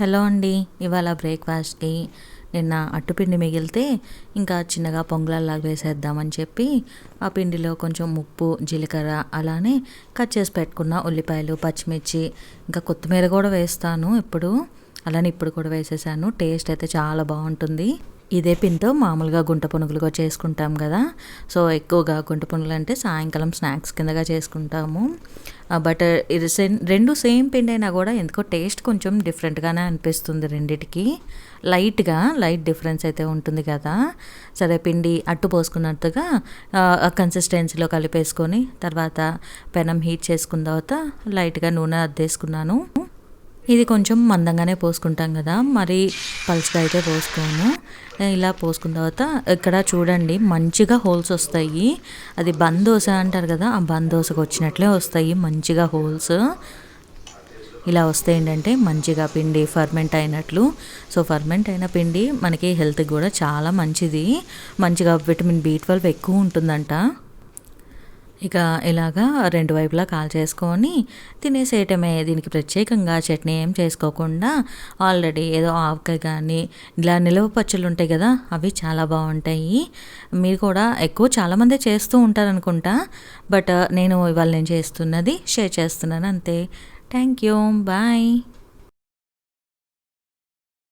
Hello అండి ఇవాళ బ్రేక్ఫాస్ట్కి నిన్న అట్టుపిండి మిగిలితే ఇంకా చిన్నగా పొంగలాల్లాగా వేసేద్దామని చెప్పి ఆ పిండిలో కొంచెం ఉప్పు జీలకర్ర అలానే కట్ చేసి పెట్టుకున్న ఉల్లిపాయలు పచ్చిమిర్చి ఇంకా కొత్తిమీర కూడా వేస్తాను. ఇప్పుడు అలానే ఇప్పుడు కూడా వేసేసాను. టేస్ట్ అయితే చాలా బాగుంటుంది. ఇదే పిండితో మామూలుగా గుంట పునుగులుగా చేసుకుంటాం కదా. సో ఎక్కువగా గుంట పునుగులు అంటే సాయంకాలం స్నాక్స్ కిందగా చేసుకుంటాము. బట్ ఇది సేమ్ రెండు సేమ్ పిండి అయినా కూడా ఎందుకో టేస్ట్ కొంచెం డిఫరెంట్గానే అనిపిస్తుంది రెండిటికి. లైట్గా లైట్ డిఫరెన్స్ అయితే ఉంటుంది కదా. సరే పిండి అట్టు పోసుకున్నట్టుగా కన్సిస్టెన్సీలో కలిపేసుకొని తర్వాత పెనం హీట్ చేసుకున్న తర్వాత లైట్గా నూనె అద్దేసుకున్నాను. ఇది కొంచెం మందంగానే పోసుకుంటాం కదా. మరి పల్స్గా అయితే పోసుకోము ఇలా పోసుకున్న తర్వాత ఇక్కడ చూడండి మంచిగా హోల్స్ వస్తాయి. అది బందోస అంటారు కదా ఆ బందోసకు వచ్చినట్లే వస్తాయి మంచిగా హోల్స్. ఇలా వస్తే ఏంటంటే మంచిగా పిండి ఫర్మెంట్ అయినట్లు. సో ఫర్మెంట్ అయిన పిండి మనకి హెల్త్కి కూడా చాలా మంచిది. మంచిగా విటమిన్ బి ట్వెల్వ్ ఎక్కువ ఉంటుందంట. ఇక ఇలాగా రెండు వైపులా కాల్ చేసుకొని తినేసేయటమే. దీనికి ప్రత్యేకంగా చట్నీ ఏం చేసుకోకుండా ఆల్రెడీ ఏదో ఆవకాయ కానీ ఇలా నిలవ పచ్చళ్ళు ఉంటాయి కదా అవి చాలా బాగుంటాయి. మీరు కూడా ఎక్కువ చాలామంది చేస్తూ ఉంటారు అనుకుంటా బట్ నేను ఇవాళ నేను చేస్తున్నది షేర్ చేస్తున్నాను అంతే. Thank you. బాయ్.